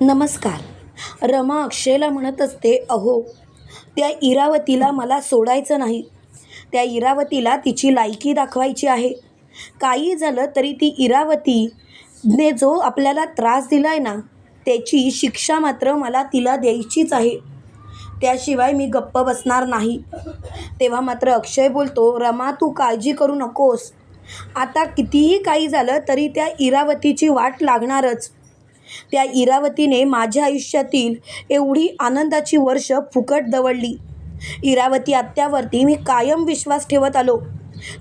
नमस्कार. रमा अक्षयला म्हणत असते अहो त्या इरावतीला मला सोडायचं नाही. त्या इरावतीला तिची लायकी दाखवायची आहे. काही झालं तरी ती इरावतीने जो आपल्याला त्रास दिला आहे ना त्याची शिक्षा मात्र मला तिला द्यायचीच आहे. त्याशिवाय मी गप्प बसणार नाही. तेव्हा मात्र अक्षय बोलतो रमा तू काळजी करू नकोस. आता कितीही काही झालं तरी त्या इरावतीची वाट लागणारच. त्या इरावतीने माझ्या आयुष्यातील एवढी आनंदाची वर्ष फुकट दवडली. इरावती आत्यावरती मी कायम विश्वास ठेवत आलो.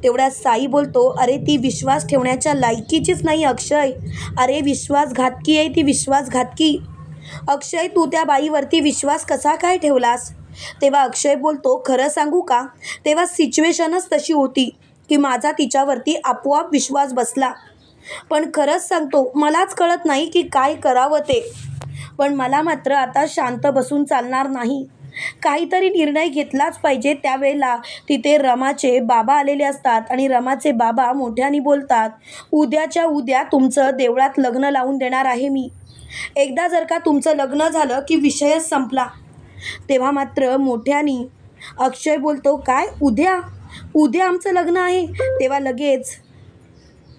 तेवढ्या साई बोलतो अरे ती विश्वास ठेवण्याच्या लायकीचीच नाही अक्षय. अरे विश्वासघातकी आहे ती विश्वासघातकी. अक्षय तू त्या बाईवरती विश्वास कसा काय ठेवलास? तेव्हा अक्षय बोलतो खरं सांगू का? तेव्हा सिच्युएशनच तशी होती की माझा तिच्यावरती आपोआप विश्वास बसला. पण खरंच सांगतो मलाच कळत नाही की काय करावं ते. पण मला मात्र आता शांत बसून चालणार नाही. काहीतरी निर्णय घेतलाच पाहिजे त्यावेळेला. तिथे रमाचे बाबा आलेले असतात आणि रमाचे बाबा मोठ्याने बोलतात उद्याच्या उद्या तुमचं देवळात लग्न लावून देणार आहे मी. एकदा जर का तुमचं लग्न झालं की विषयच संपला. तेव्हा मात्र मोठ्याने अक्षय बोलतो काय उद्या? उद्या आमचं लग्न आहे. तेव्हा लगेच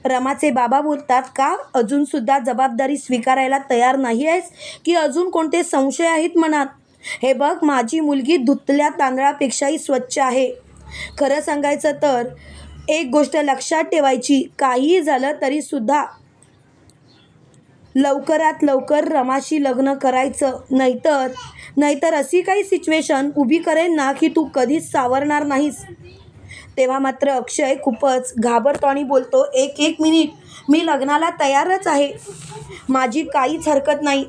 रमाचे बाबा बोलतात का? अजूनसुद्धा जबाबदारी स्वीकारायला तयार नाही आहेस? की अजून कोणते संशय आहेत मनात? हे बघ माझी मुलगी धुतल्या तांदळापेक्षाही स्वच्छ आहे. खरं सांगायचं तर एक गोष्ट लक्षात ठेवायची काहीही झालं तरीसुद्धा लवकरात लवकर रमाशी लग्न करायचं. नाहीतर नाहीतर अशी काही सिच्युएशन उभी करेन ना की तू कधीच सावरणार नाहीस. तेव्हा मात्र अक्षय खूपच घाबरतो आणि बोलतो एक एक मिनिट मी लग्नाला तयारच आहे. माझी काहीच हरकत नाही.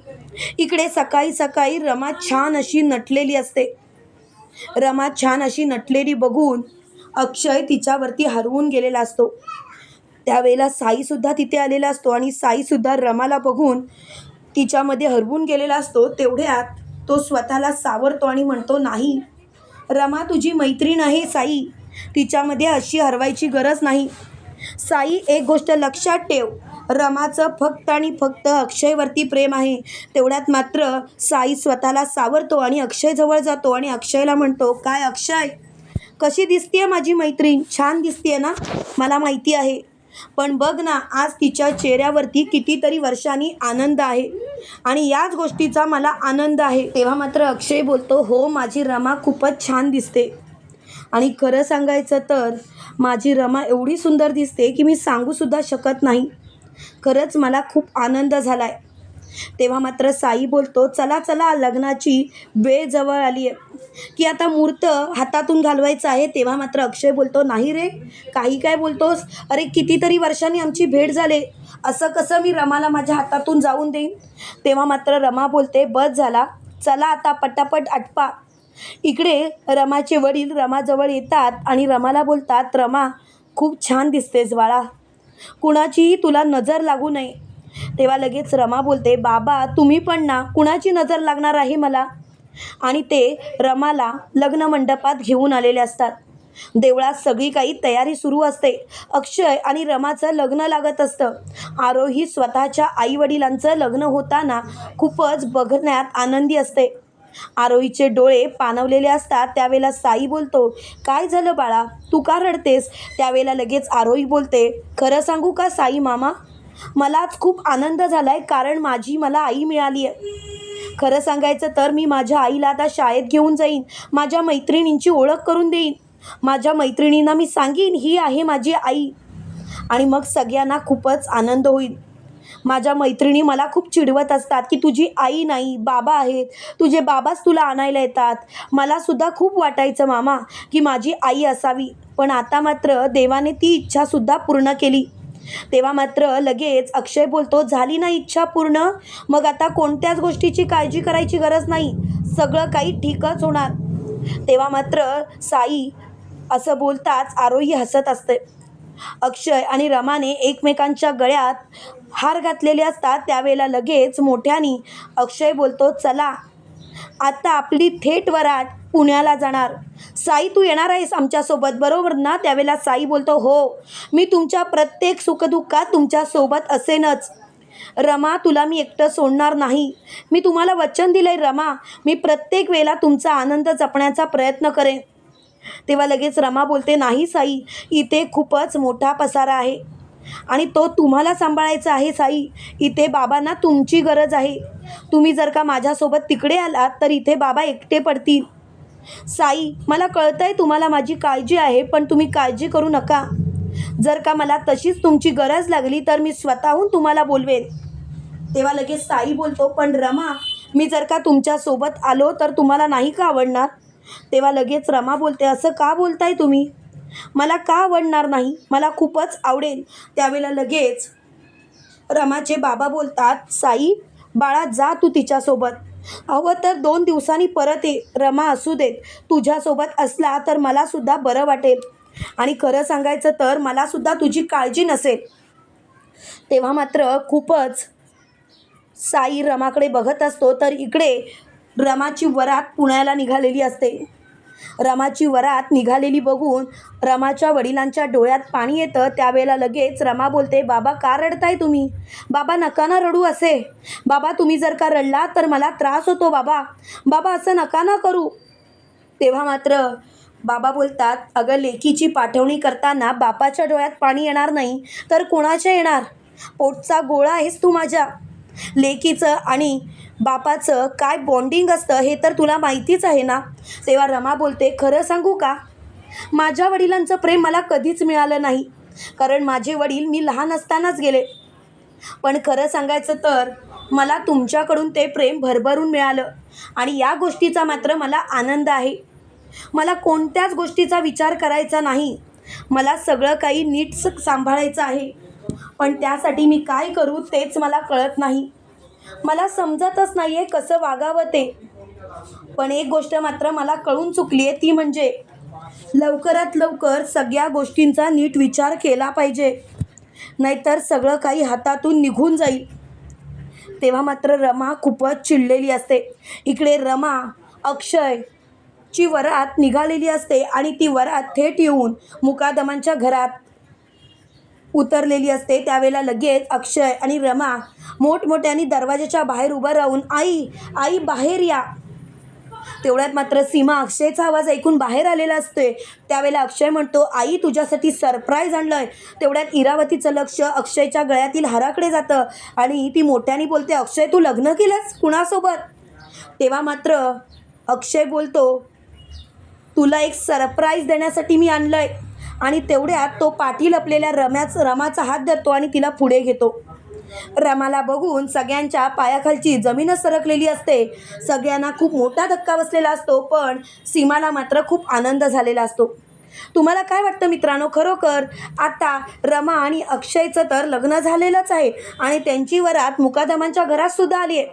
इकडे सकाळी सकाळी रमा छान अशी नटलेली असते. रमा छान अशी नटलेली बघून अक्षय तिच्यावरती हरवून गेलेला असतो. त्यावेळेला साईसुद्धा तिथे आलेला असतो आणि साईसुद्धा रमाला बघून तिच्यामध्ये हरवून गेलेला असतो. तेवढ्यात तो स्वतःला सावरतो आणि म्हणतो नाही रमा तुझी मैत्रीण आहे साई. तिच्यामध्ये अशी हरवायची गरज नाही. साई एक गोष्ट लक्षात ठेव. रमाचं फक्त आणि फक्त अक्षयवरती प्रेम आहे. तेवढ्यात मात्र साई स्वतःला सावरतो आणि अक्षयजवळ जातो आणि अक्षयला म्हणतो काय अक्षय? कशी दिसतीये माझी मैत्रीण? छान दिसतीये ना? मला माहिती आहे. पण बघ ना आज तिच्या चेहऱ्यावरती कितीतरी वर्षांनी आनंद आहे. आणि याच गोष्टीचा मला आनंद आहे. तेव्हा मात्र अक्षय बोलतो हो माझी रमा खूपच छान दिसते. आणि खरं सांगायचं तर माझी रमा एवढी सुंदर दिसते की मी सांगूसुद्धा शकत नाही. खरंच मला खूप आनंद झाला आहे तेव्हा मात्र साई बोलतो चला चला लग्नाची वेळ जवळ आली आहे. की आता मूर्त हातातून घालवायचं आहे. तेव्हा मात्र अक्षय बोलतो नाही रे काही काय बोलतोस? अरे कितीतरी वर्षांनी आमची भेट झाले. असं कसं मी रमाला माझ्या हातातून जाऊन देईन? तेव्हा मात्र रमा बोलते बस झाला. चला आता पटापट आटपा. इकडे रमाचे वडील रमाजवळ येतात आणि रमाला बोलतात रमा खूप छान दिसतेस बाळा. कुणाचीही तुला नजर लागू नये. तेव्हा लगेच रमा बोलते बाबा तुम्ही पण ना कुणाची नजर लागणार आहे मला? आणि ते रमाला लग्न मंडपात घेऊन आलेले असतात. देवळात सगळी काही तयारी सुरू असते. अक्षय आणि रमाचं लग्न लागत असतं. आरोही स्वतःच्या आईवडिलांचं लग्न होताना खूपच बघण्यात आनंदी असते. आरोहीचे डोळे पाणवलेले असतात त्यावेळेला साई बोलतो काय झालं बाळा? तू का रडतेस? त्यावेळेला लगेच आरोही बोलते खरं सांगू का साई मामा? मलाच खूप आनंद झाला आहे कारण माझी मला आई मिळाली आहे. खरं सांगायचं तर मी माझ्या आईला आता शाळेत घेऊन जाईन माझ्या मैत्रिणींची ओळख करून देईन. माझ्या मैत्रिणींना मी सांगेन ही आहे माझी आई. आणि मग सगळ्यांना खूपच आनंद होईल. माझ्या मैत्रिणी मला खूप चिडवत असतात की तुझी आई नाही बाबा आहेत तुझे बाबाच तुला आणायला येतात. मलासुद्धा खूप वाटायचं मामा की माझी आई असावी. पण आता मात्र देवाने ती इच्छासुद्धा पूर्ण केली. तेव्हा मात्र लगेच अक्षय बोलतो झाली ना इच्छा पूर्ण? मग आता कोणत्याच गोष्टीची काळजी करायची गरज नाही. सगळं काही ठीकच होणार. तेव्हा मात्र साई असं बोलताच आरोही हसत असते. अक्षय आणि रमाने एकमेकांच्या गळ्यात हार घातलेले असतात त्यावेळेला लगेच मोठ्याने अक्षय बोलतो चला आता आपली थेट वराट पुण्याला जाणार. साई तू येणार आहेस आमच्यासोबत बरोबर ना? त्यावेळेला साई बोलतो हो मी तुमच्या प्रत्येक सुखदुःखात तुमच्यासोबत असेनच. रमा तुला मी एकटं सोडणार नाही. मी तुम्हाला वचन दिलंय रमा. मी प्रत्येक वेळेला तुमचा आनंद जपण्याचा प्रयत्न करेन. तेव्हा लगेच रमा बोलते नाही साई इथे खूपच मोठा पसारा आहे. आणि तो तुम्हाला सांभाळायचा आहे साई. इथे बाबांना तुमची गरज आहे. तुम्ही जर का माझ्यासोबत तिकडे आलात तर इथे बाबा एकटे पडतील. साई मला कळतं आहे तुम्हाला माझी काळजी आहे पण तुम्ही काळजी करू नका. जर का मला तशीच तुमची गरज लागली तर मी स्वतःहून तुम्हाला बोलवेन. तेव्हा लगेच साई बोलतो पण रमा मी जर का तुमच्यासोबत आलो तर तुम्हाला नाही का आवडणार? तेव्हा लगेच रमा बोलते असं का बोलताय तुम्ही? मला का आवडणार नाही? मला खूपच आवडेल. त्यावेळेला लगेच रमाचे बाबा बोलतात साई बाळा जा तू तिच्यासोबत. अहो तर दोन दिवसांनी परत ये. रमा असू देत. तुझ्यासोबत असला तर मलासुद्धा बरं वाटेल. आणि खरं सांगायचं तर मलासुद्धा तुझी काळजी नसेल. तेव्हा मात्र खूपच साई रमाकडे बघत असतो तर इकडे रमाची वरात पुण्याला निघालेली असते. रमाची वरात निघालेली बघून रमाच्या वडिलांच्या डोळ्यात पाणी येतं. त्यावेळेला लगेच रमा बोलते बाबा का रडताय तुम्ही? बाबा नका ना रडू असे. बाबा तुम्ही जर का रडला तर मला त्रास होतो बाबा. बाबा असं नका ना करू. तेव्हा मात्र बाबा बोलतात अगं लेकीची पाठवणी करताना बापाच्या डोळ्यात पाणी येणार नाही तर कोणाच्या येणार? पोटचा गोळा आहेस तू माझ्या. लेकीचं आणि बापाचं काय बॉन्डिंग असतं हे तर तुला माहितीच आहे ना? तेव्हा रमा बोलते खरं सांगू का? माझ्या वडिलांचं प्रेम मला कधीच मिळालं नाही. कारण माझे वडील मी लहान असतानाच गेले. पण खरं सांगायचं तर मला तुमच्याकडून ते प्रेम भरभरून मिळालं. आणि या गोष्टीचा मात्र मला आनंद आहे. मला कोणत्याच गोष्टीचा विचार करायचा नाही. मला सगळं काही नीट स- सांभाळायचं आहे. पण त्यासाठी मी काय करू तेच मला कळत नाही. मला समजतच नाही आहे कसं वागावं ते. पण एक गोष्ट मात्र मला कळून चुकली आहे ती म्हणजे लवकरात लवकर सगळ्या गोष्टींचा नीट विचार केला पाहिजे. नाहीतर सगळं काही हातातून निघून जाईल. तेव्हा मात्र रमा खूपच चिडलेली असते. इकडे रमा अक्षय ची वरात निघालेली असते आणि ती वरात थेट येऊन मुकादमांच्या घरात उतरलेली असते. त्यावेळेला लगेच अक्षय आणि रमा मोठमोठ्याने दरवाजाच्या बाहेर उभं राहून आई आई बाहेर या. तेवढ्यात मात्र सीमा अक्षयचा आवाज ऐकून बाहेर आलेला असतोय. त्यावेळेला अक्षय म्हणतो आई तुझ्यासाठी सरप्राईज आणलंय. तेवढ्यात इरावतीचं लक्ष अक्षयच्या गळ्यातील हाराकडे जातं आणि ती मोठ्याने बोलते अक्षय तू लग्न केलंस कुणासोबत? तेव्हा मात्र अक्षय बोलतो तुला एक सरप्राईज देण्यासाठी मी आणलंय. आणि तेवढ्यात तो पाठी लपलेल्या रम्याच रमाचा हात धरतो आणि तिला पुढे घेतो. रमाला बघून सगळ्यांच्या पायाखालची जमीनच सरकलेली असते. सगळ्यांना खूप मोठा धक्का बसलेला असतो पण सीमाला मात्र खूप आनंद झालेला असतो. तुम्हाला काय वाटतं मित्रांनो? खरोखर आता रमा आणि अक्षयचं तर लग्न झालेलंच आहे आणि त्यांची वरात मुकादमांच्या घरातसुद्धा आली आहे.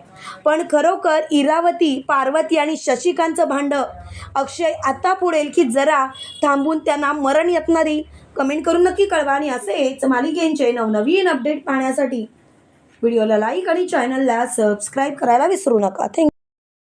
पण खरोखर इरावती पार्वती आणि शशिकांतचं भांडं अक्षय आता पुढेल की जरा थांबून त्यांना मरण यत्न देईल? कमेंट करून नक्की कळवा आणि असेच मालिकेंचे नवनवीन अपडेट पाहण्यासाठी. व्हिडिओला लाईक आणि चॅनलला सबस्क्राईब करायला विसरू नका. थँक्यू.